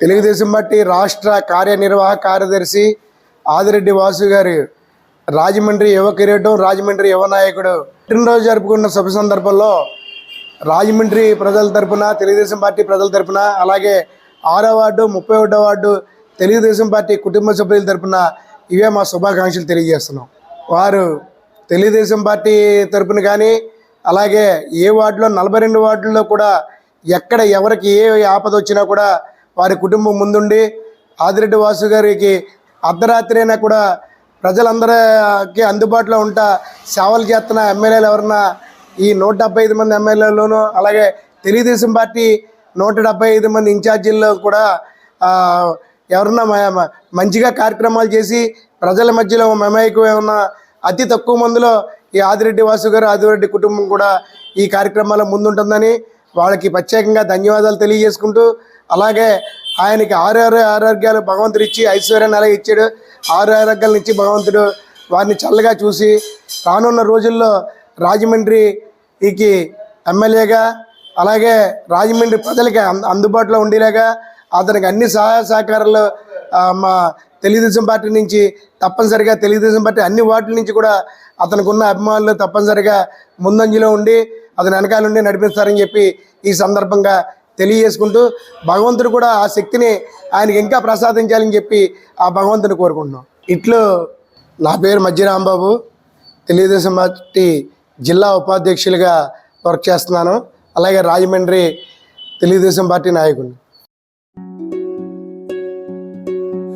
Telugu Desam party రాష్ట్ర కార్యనిర్వాహక కార్యదర్శి ఆదిరెడ్డి వాసు గారు రాజమండ్రి యువ కిరీటం రాజమండ్రి యువ నాయకుడు. పుట్టినరోజు జరుపుకున్న శుభ సందర్భంలో రాజమండ్రి ప్రజల తరపున తెలుగుదేశం పార్టీ ప్రజల తరపున అలాగే ఆరో వార్డు ముప్పై ఒకటో వార్డు తెలుగుదేశం పార్టీ కుటుంబ సభ్యుల తరపున ఇవే మా శుభాకాంక్షలు తెలియజేస్తున్నాం. వారు తెలుగుదేశం పార్టీ తరపున కానీ అలాగే ఏ వార్డులో నలభై రెండు వార్డుల్లో కూడా ఎక్కడ ఎవరికి ఏ ఆపద వచ్చినా కూడా వారి కుటుంబం ముందుండి ఆదిరెడ్డి వాసు గారికి అర్ధరాత్రి అయినా కూడా ప్రజలందరికీ అందుబాటులో ఉంటా సేవలు చేస్తున్న ఎమ్మెల్యేలు ఎవరన్నా ఈ నూట డెబ్బై ఐదు మంది ఎమ్మెల్యేలోనూ అలాగే తెలుగుదేశం పార్టీ నూట డెబ్బై ఐదు మంది ఇన్ఛార్జీల్లో కూడా ఎవరన్నా మంచిగా కార్యక్రమాలు చేసి ప్రజల మధ్యలో మమైకం ఏమన్నా అతి తక్కువ మందిలో ఈ ఆదిరెడ్డి వాసు గారు ఆదిరెడ్డి కుటుంబం కూడా ఈ కార్యక్రమాల్లో ముందుంటుందని వాళ్ళకి ప్రత్యేకంగా ధన్యవాదాలు తెలియజేసుకుంటూ అలాగే ఆయనకి ఆరు ఆరు ఆరోగ్యాలు భగవంతుడు ఇచ్చి ఐశ్వర్యాన్ని అలాగే ఇచ్చాడు. ఆరు ఆరోగ్యాలను ఇచ్చి భగవంతుడు వారిని చల్లగా చూసి రానున్న రోజుల్లో రాజమండ్రికి ఎమ్మెల్యేగా అలాగే రాజమండ్రి ప్రజలకి అంద- అందుబాటులో ఉండేలాగా అతనికి అన్ని సహాయ సహకారాలు మా తెలుగుదేశం పార్టీ నుంచి తప్పనిసరిగా తెలుగుదేశం పార్టీ అన్ని వాటి నుంచి కూడా అతనికి ఉన్న అభిమానులు తప్పనిసరిగా ముందంజలో ఉండి అది వెనకాల నుండి నడిపిస్తారని చెప్పి ఈ సందర్భంగా తెలియజేసుకుంటూ భగవంతుడు కూడా ఆ శక్తిని ఆయనకి ఇంకా ప్రసాదించాలని చెప్పి ఆ భగవంతుని కోరుకుంటున్నాం. ఇట్లు నా పేరు మధ్య రాంబాబు తెలుగుదేశం పార్టీ జిల్లా ఉపాధ్యక్షులుగా వర్క్ చేస్తున్నాను. అలాగే రాజమండ్రి తెలుగుదేశం పార్టీ నాయకుడిని.